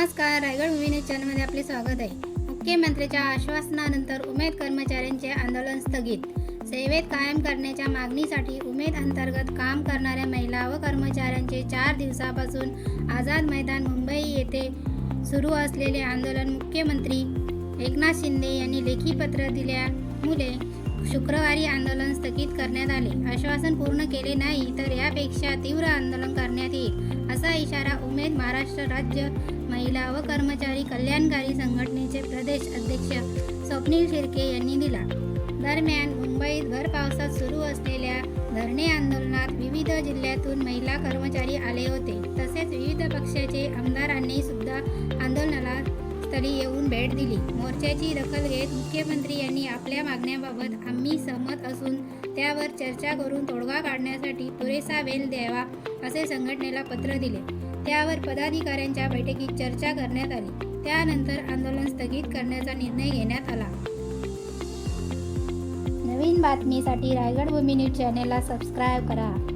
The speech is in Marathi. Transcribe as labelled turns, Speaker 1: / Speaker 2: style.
Speaker 1: नमस्कार रायगड भूमी न्यूज चॅनलमध्ये आपले स्वागत आहे. मुख्यमंत्र्यांच्या आश्वासनानंतर उमेद कर्मचाऱ्यांचे आंदोलन स्थगित. सेवेत कायम करण्याच्या मागणीसाठी उमेद अंतर्गत काम करणाऱ्या महिला व कर्मचाऱ्यांचे चार दिवसापासून आझाद मैदान मुंबई येथे सुरू असलेले आंदोलन मुख्यमंत्री एकनाथ शिंदे यांनी लेखी पत्र दिल्यामुळे शुक्रवारी आंदोलन स्थगित करण्यात आले. आश्वासन पूर्ण केले नाही तर यापेक्षा तीव्र आंदोलन करण्यात येईल असा इशारा उमेद महाराष्ट्र राज्य महिला व कर्मचारी कल्याणकारी संघटनेचे प्रदेश अध्यक्ष स्वप्नील शिर्के यांनी दिला. दरम्यान मुंबईत भर पावसात सुरू असलेल्या धरणे आंदोलनात विविध जिल्ह्यातून महिला कर्मचारी आले होते. तसेच विविध पक्षाचे आमदारांनी सुद्धा आंदोलनाला स्थळी येऊन भेट दिली. मोर्चाची दखल घेत मुख्यमंत्री यांनी आपल्या मागण्याबाबत आम्ही सहमत असून त्यावर चर्चा करून तोडगा काढण्यासाठी पुरेसा वेळ द्यावा असे संघटनेला पत्र दिले. त्यावर पदाधिकाऱ्यांच्या बैठकीत चर्चा करण्यात आली. त्यानंतर आंदोलन स्थगित करण्याचा निर्णय घेण्यात आला. नवीन बातमीसाठी रायगड भूमी न्यूज चॅनेलला सबस्क्राईब करा.